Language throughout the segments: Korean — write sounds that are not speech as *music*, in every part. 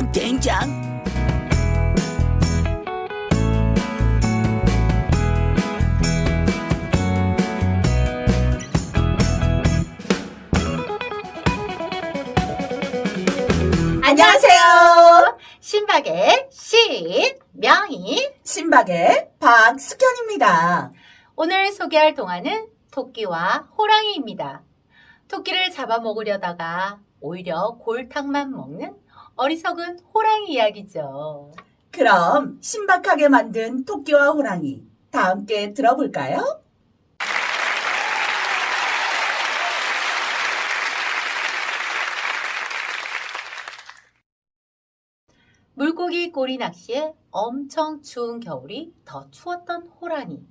된장 된장 안녕하세요. 신박의 신, 명희. 신박의 박숙현입니다. 오늘 소개할 동화는 토끼와 호랑이입니다. 토끼를 잡아먹으려다가 오히려 골탕만 먹는 어리석은 호랑이 이야기죠. 그럼 신박하게 만든 토끼와 호랑이 다 함께 들어볼까요? 물고기 꼬리 낚시에 엄청 추운 겨울이 더 추웠던 호랑이.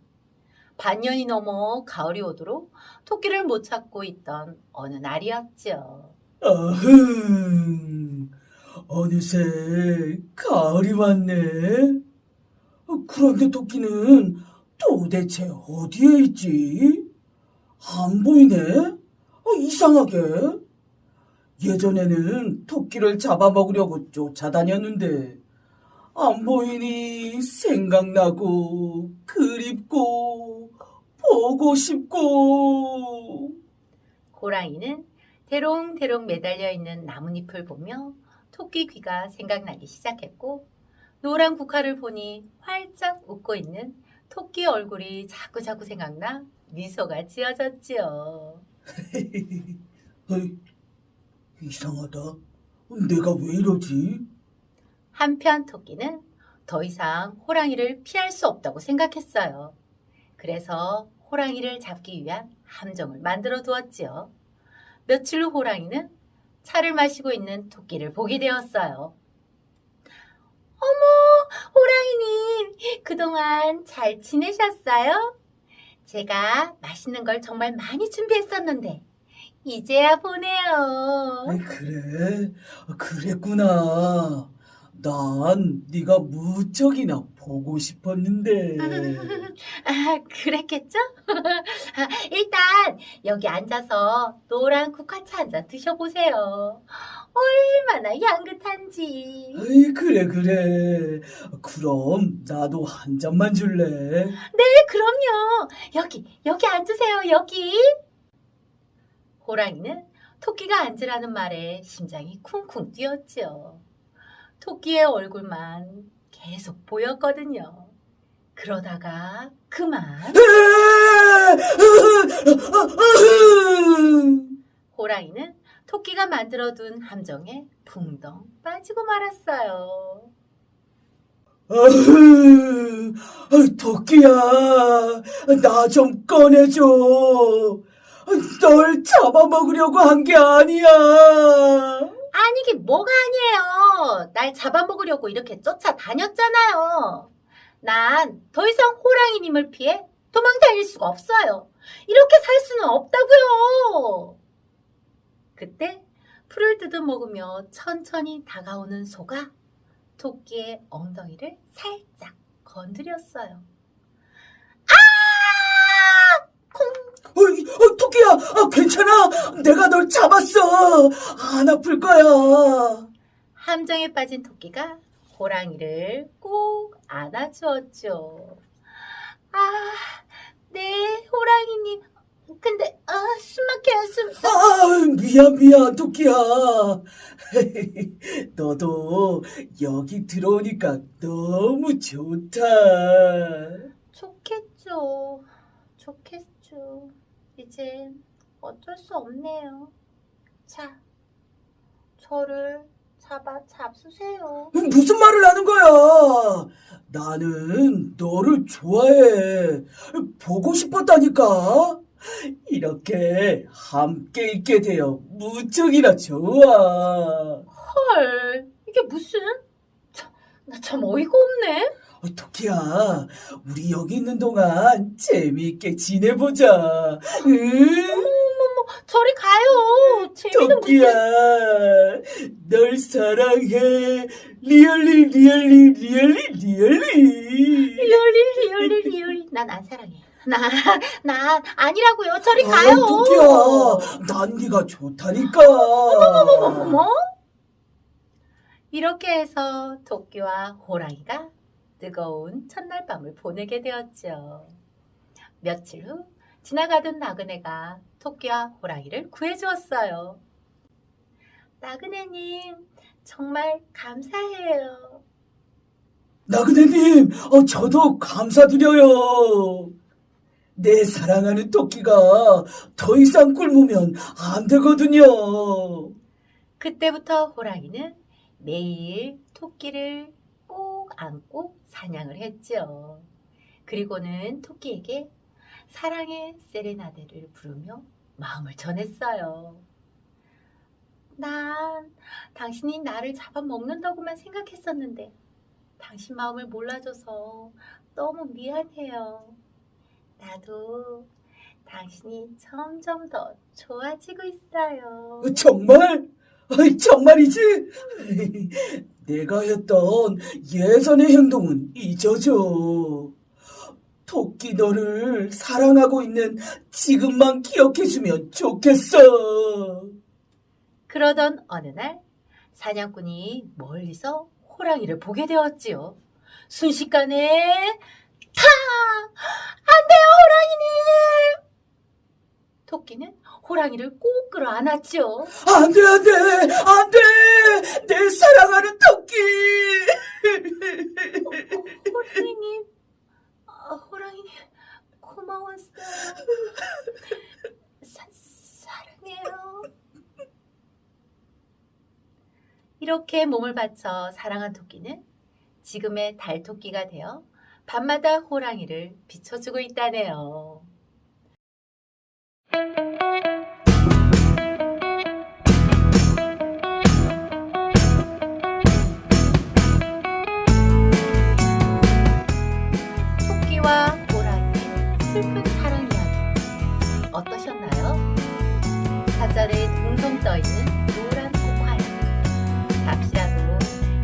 반년이 넘어 가을이 오도록 토끼를 못 찾고 있던 어느 날이었죠. 아흥, 어느새 가을이 왔네. 어, 그런데 토끼는 도대체 어디에 있지? 안 보이네? 어, 이상하게. 예전에는 토끼를 잡아먹으려고 쫓아다녔는데, 안 보이니 생각나고, 그립고, 보고 싶고. 호랑이는 대롱대롱 매달려 있는 나뭇잎을 보며 토끼 귀가 생각나기 시작했고 노란 국화를 보니 활짝 웃고 있는 토끼 얼굴이 자꾸자꾸 생각나 미소가 지어졌지요. *laughs* 이상하다. 내가 왜 이러지? 한편 토끼는 더 이상 호랑이를 피할 수 없다고 생각했어요. 그래서 호랑이를 잡기 위한 함정을 만들어 두었지요. 며칠 후 호랑이는 차를 마시고 있는 토끼를 보게 되었어요. 어머, 호랑이님, 그동안 잘 지내셨어요? 제가 맛있는 걸 정말 많이 준비했었는데, 이제야 보네요. 그래, 그랬구나. 난 네가 무척이나 보고 싶었는데. *laughs* 아, 그랬겠죠? *laughs* 아, 일단 여기 앉아서 노란 국화차 한 잔 드셔보세요. 얼마나 향긋한지. 아이, 그래, 그래. 그럼 나도 한 잔만 줄래? 네, 그럼요. 여기, 여기 앉으세요, 여기. 호랑이는 토끼가 앉으라는 말에 심장이 쿵쿵 뛰었지요. 토끼의 얼굴만 계속 보였거든요. 그러다가 그만 호랑이는 토끼가 만들어둔 함정에 붕덩 빠지고 말았어요. 아흐, 아, 토끼야, 나 좀 꺼내줘. 널 잡아먹으려고 한 게 아니야. 아니, 이게 뭐가 아니에요. 날 잡아먹으려고 이렇게 쫓아다녔잖아요. 난 더 이상 호랑이님을 피해 도망 다닐 수가 없어요. 이렇게 살 수는 없다고요. 그때 풀을 뜯어먹으며 천천히 다가오는 소가 토끼의 엉덩이를 살짝 건드렸어요. 어이, 어, 토끼야, 아, 괜찮아. 내가 널 잡았어. 안 아플 거야. 함정에 빠진 토끼가 호랑이를 꼭 안아주었죠. 아, 네, 호랑이님. 근데, 아, 숨 막혀요, 숨, 숨. 아, 미안, 미안, 토끼야. *laughs* 너도 여기 들어오니까 너무 좋다. 좋겠죠. 좋겠죠. 이제 어쩔 수 없네요. 자, 저를 잡아 잡수세요. *laughs* 무슨 말을 하는 거야? 나는 너를 좋아해. 보고 싶었다니까. 이렇게 함께 있게 되어 무척이나 좋아. 헐, 이게 무슨? 참, 나참 어이가 없네. 어, 토끼야, 우리 여기 있는 동안 재미있게 지내보자. 응? 저리 가요. 재미는 토끼야, 널 사랑해. 리얼리, 리얼리, 리얼리, 리얼리. 리얼리 리얼리 리얼리 난 안 사랑해. 나, 나 아니라고요. 저리 아, 가요. 토끼야, 난 네가 좋다니까. 어머? 이렇게 해서 토끼와 호랑이가 뜨거운 첫날 밤을 보내게 되었죠. 며칠 후 지나가던 나그네가 토끼와 호랑이를 구해주었어요. 나그네님, 정말 감사해요. 나그네님, 어, 저도 감사드려요. 내 사랑하는 토끼가 더 이상 굶으면 안 되거든요. 그때부터 호랑이는 매일 토끼를 꼭 안고 사냥을 했죠. 그리고는 토끼에게 사랑의 세레나데를 부르며 마음을 전했어요. 난 당신이 나를 잡아먹는다고만 생각했었는데 당신 마음을 몰라줘서 너무 미안해요. 나도 당신이 점점 더 좋아지고 있어요. 어, 정말? 정말이지? 내가 했던 예전의 행동은 잊어줘. 토끼 너를 사랑하고 있는 지금만 기억해주면 좋겠어. 그러던 어느 날 사냥꾼이 멀리서 호랑이를 보게 되었지요. 순식간에 타! 안 돼요, 호랑이님! 토끼는 호랑이를 꼭 끌어 안았죠. 안 돼, 안 돼, 안 돼! 내 사랑하는 토끼! 어, 호랑이님, 아, 호랑이님 고마웠어요. 사, 사랑해요. 이렇게 몸을 바쳐 사랑한 토끼는 지금의 달토끼가 되어 밤마다 호랑이를 비춰주고 있다네요. 사절에 둥둥 떠있는 노란 꽃화야 잠시라도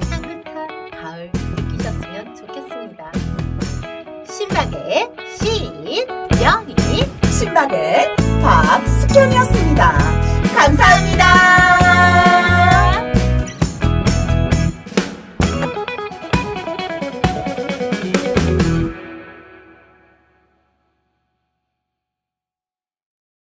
향긋한 가을 느끼셨으면 좋겠습니다. 신박의 시연이 신박의 박숙현이었습니다.